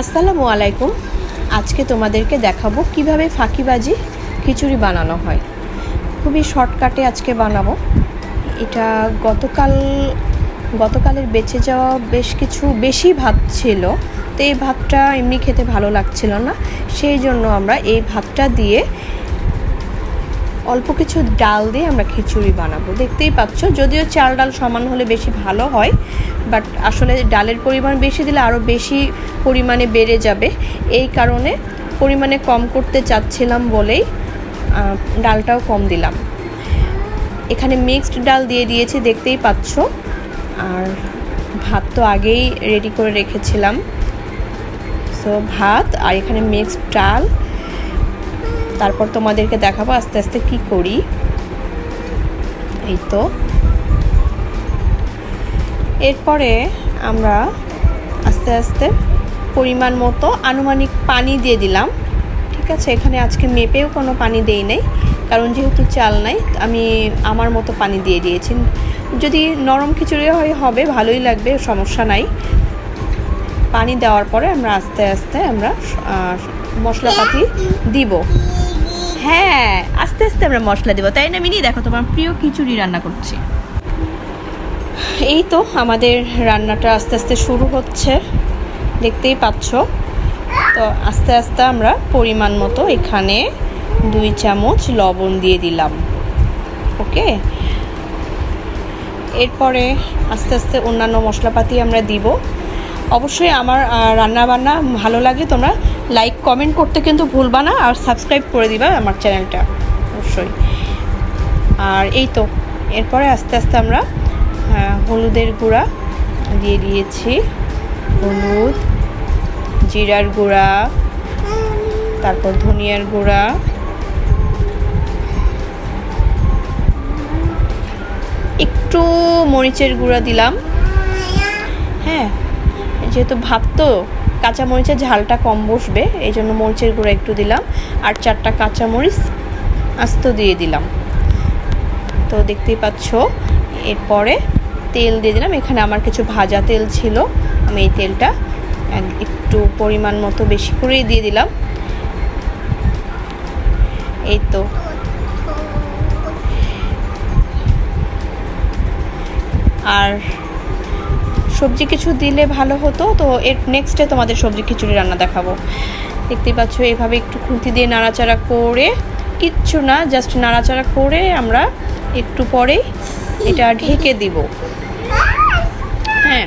আসসালামু আলাইকুম। আজকে তোমাদেরকে দেখাবো কীভাবে ফাঁকিবাজি খিচুড়ি বানানো হয়। খুবই শর্টকাটে আজকে বানাবো। এটা গতকাল, গতকালের বেঁচে যাওয়া বেশ কিছু বেশি ভাত ছিল। তো এই ভাতটা এমনি খেতে ভালো লাগছিল না। সেই জন্য আমরা এই ভাতটা দিয়ে অল্প কিছু ডাল দিয়ে আমরা খিচুড়ি বানাবো। দেখতেই পাচ্ছ, যদিও চাল ডাল সমান হলে বেশি ভালো হয়, বাট আসলে ডালের পরিমাণ বেশি দিলে আরও বেশি পরিমাণে বেড়ে যাবে। এই কারণে পরিমাণে কম করতে চাচ্ছিলাম বলেই ডালটাও কম দিলাম। এখানে মিক্সড ডাল দিয়ে দিয়েছি, দেখতেই পাচ্ছ। আর ভাত তো আগেই রেডি করে রেখেছিলাম। সো ভাত আর এখানে মিক্সড ডাল। তারপর তোমাদেরকে দেখাবো আস্তে আস্তে কি করি। এই তো। এরপরে আমরা আস্তে আস্তে পরিমাণ মতো আনুমানিক পানি দিয়ে দিলাম। ঠিক আছে, এখানে আজকে মেপেও কোনো পানি দেই নাই, কারণ যেহেতু চাল নাই, আমি আমার মতো পানি দিয়ে দিয়েছি। যদি নরম খিচুড়ি হয়, হবে, ভালোই লাগবে, সমস্যা নাই। পানি দেওয়ার পরে আমরা আস্তে আস্তে আমরা মশলাপাতি দিব। হ্যাঁ আস্তে আস্তে আমরা মশলা দেবো। তাই না, মিনি? দেখো, তোমার প্রিয় খিচুড়ি রান্না করছি। এই তো আমাদের রান্নাটা আস্তে আস্তে শুরু হচ্ছে। দেখতেই পাচ্ছ। তো আস্তে আস্তে আমরা পরিমাণ মতো এখানে দুই চামচ লবণ দিয়ে দিলাম। ওকে? এরপরে আস্তে আস্তে অন্যান্য মশলাপাতি আমরা দিব। অবশ্যই আমার রান্না বান্না ভালো লাগলে তোমরা লাইক, কমেন্ট করতে কিন্তু ভুলবা না আর সাবস্ক্রাইব করে দিবা আমার চ্যানেলটা। অবশ্যই। আর এই তো, এরপরে আস্তে আস্তে আমরা হলুদের গুঁড়া দিয়ে দিয়েছি। হলুদ জিরার গুঁড়া, তারপর ধনিয়ার গুঁড়া, একটু মরিচের গুঁড়া দিলাম। হ্যাঁ যেহেতু ভাত তো, কাঁচা মরিচের ঝালটা কম বসবে, এই জন্য মরিচের গুঁড়া একটু দিলাম, আর চারটা কাঁচা মরিচ আস্ত দিয়ে দিলাম। তো দেখতেই পাচ্ছ, এরপরে তেল দিয়ে দিলাম, এখানে আমার কিছু ভাজা তেল ছিল, আমি এই তেলটা একটু পরিমাণ মতো বেশি করেই দিয়ে দিলাম। এই তো। আর সবজি কিছু দিলে ভালো হতো, তো এর নেক্সটে তোমাদের সবজি খিচুড়ি রান্না দেখাবো। দেখতেই পাচ্ছ, এভাবে একটু খুঁতি দিয়ে নাড়াচাড়া করে, কিচ্ছু না জাস্ট নাড়াচাড়া করে আমরা একটু পরেই এটা ঢেকে দিব। হ্যাঁ।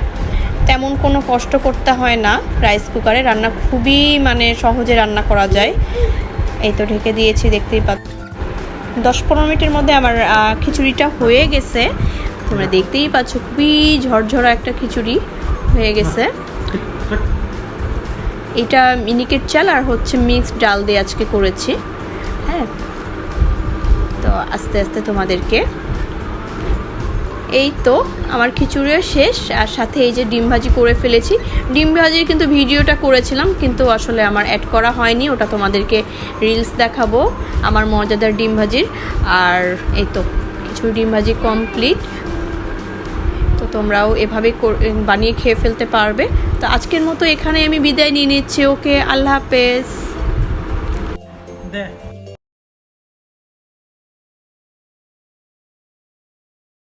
তেমন কোনো কষ্ট করতে হয় না। রাইস কুকারে রান্না খুবই মানে সহজে রান্না করা যায়। এই তো ঢেকে দিয়েছি, দেখতেই পাচ্ছ। দশ পনেরো মিনিটের মধ্যে আমার খিচুড়িটা হয়ে গেছে। তোমরা দেখতেই পাচ্ছ, খুবই ঝরঝরা একটা খিচুড়ি হয়ে গেছে। এটা মিনিকেট চাল আর হচ্ছে মিক্সড ডাল দিয়ে আজকে করেছি। হ্যাঁ। তো আস্তে আস্তে তোমাদেরকে এই তো, আমার খিচুড়িও শেষ, আর সাথে এই যে ডিম ভাজি করে ফেলেছি। ডিম ভাজির কিন্তু ভিডিওটা করেছিলাম, কিন্তু আসলে আমার অ্যাড করা হয়নি, ওটা তোমাদেরকে রিলস দেখাবো, আমার মজাদার ডিম ভাজির। আর এই তো, খিচুড়ি ডিম ভাজি কমপ্লিট তো তোমরাও এভাবে বানিয়ে খেয়ে ফেলতে পারবে। তো আজকের মতো এখানে আমি বিদায় নিয়ে নিচ্ছি, ওকে, আল্লাহ হাফেজ।